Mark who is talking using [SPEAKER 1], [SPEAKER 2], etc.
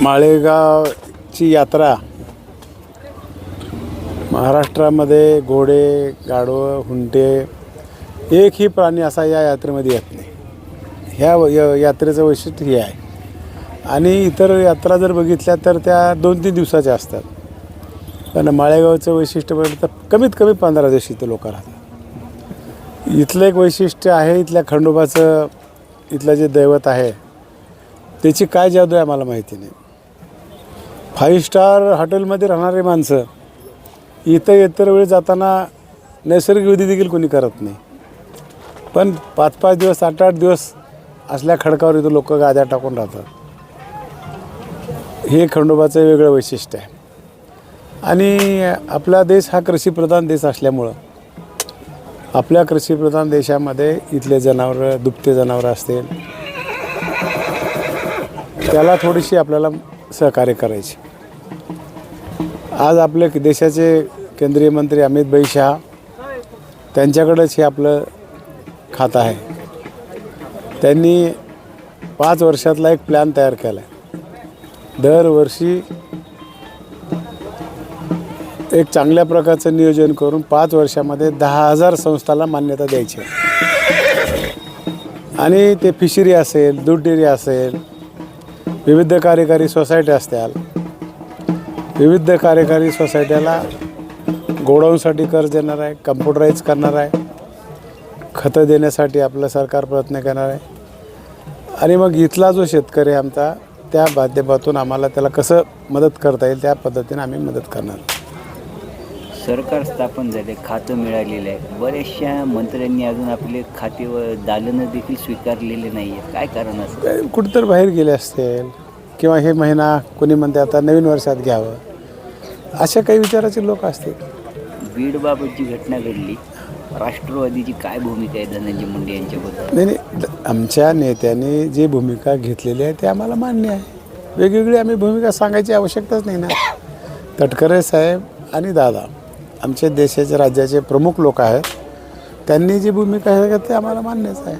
[SPEAKER 1] माळेगावची यात्रा महाराष्ट्रामध्ये घोडे गाढवं हुंटे एकही प्राणी असा या यात्रेमध्ये येत नाही. ह्या व- य- यात्रेचं वैशिष्ट्य हे आहे. आणि इतर यात्रा जर बघितल्या तर त्या दोन तीन दिवसाच्या असतात. पण माळेगावचं वैशिष्ट्य बघितलं तर कमीत कमी पंधरा दिवस इथं लोक राहतात. इथलं एक वैशिष्ट्य आहे इथल्या खंडोबाचं इथलं जे दैवत आहे त्याची काय जादू आहे आम्हाला माहिती नाही. फाईव्ह स्टार हॉटेलमध्ये राहणारी माणसं इथं इतर वेळी जाताना नैसर्गिक विधी देखील कोणी करत नाही. पण पाच पाच दिवस आठ आठ दिवस असल्या खडकावर इथं लोक गाद्या टाकून राहतात. हे खंडोबाचं वेगळं वैशिष्ट्य आहे. आणि आपला देश हा कृषीप्रधान देश असल्यामुळं आपल्या कृषीप्रधान देशामध्ये इथले जनावरं दुभते जनावरं असतील त्याला थोडीशी आपल्याला सहकार्य करायची. आज आपले देशाचे केंद्रीय मंत्री अमित भाई शहा त्यांच्याकडंच हे आपलं खातं आहे. त्यांनी पाच वर्षातला एक प्लॅन तयार केला आहे दरवर्षी एक चांगल्या प्रकारचं नियोजन करून पाच वर्षामध्ये दहा हजार संस्थाला मान्यता द्यायची आहे. आणि ते फिशरी असेल दूध डेअरी असेल विविध कार्यकारी सोसायटी असतील. विविध कार्यकारी सोसायट्याला गोडाऊनसाठी कर्ज देणार आहे कम्प्युटराईज करणार आहे. खतं देण्यासाठी आपलं सरकार प्रयत्न करणार आहे. आणि मग इथला जो शेतकरी आहे आमचा त्या माध्यमातून आम्हाला त्याला कसं मदत करता येईल त्या पद्धतीने आम्ही मदत करणार.
[SPEAKER 2] सरकार स्थापन झाले खातं मिळालेलं आहे बऱ्याचशा मंत्र्यांनी अजून आपले खाते व दालनं देखील स्वीकारलेले नाही आहेत. काय कारण असं?
[SPEAKER 1] काय कुठंतरी बाहेर गेले असतील किंवा हे महिना कोणी म्हणते आता नवीन वर्षात घ्यावं. अशा काही विचाराचे लोक असतील.
[SPEAKER 2] बीडबाबत जी घटना घडली. राष्ट्रवादीची काय भूमिका आहे धनंजय मुंडे यांच्याबद्दल?
[SPEAKER 1] नाही नाही आमच्या नेत्यांनी जी भूमिका घेतलेली आहे ते आम्हाला मान्य आहे. वेगवेगळी आम्ही भूमिका सांगायची आवश्यकताच नाही ना. तटकरे साहेब आणि दादा. आमच्या देशाचे राज्याचे प्रमुख लोक आहेत. त्यांनी जी भूमिका आहे ते आम्हाला मान्यच आहे.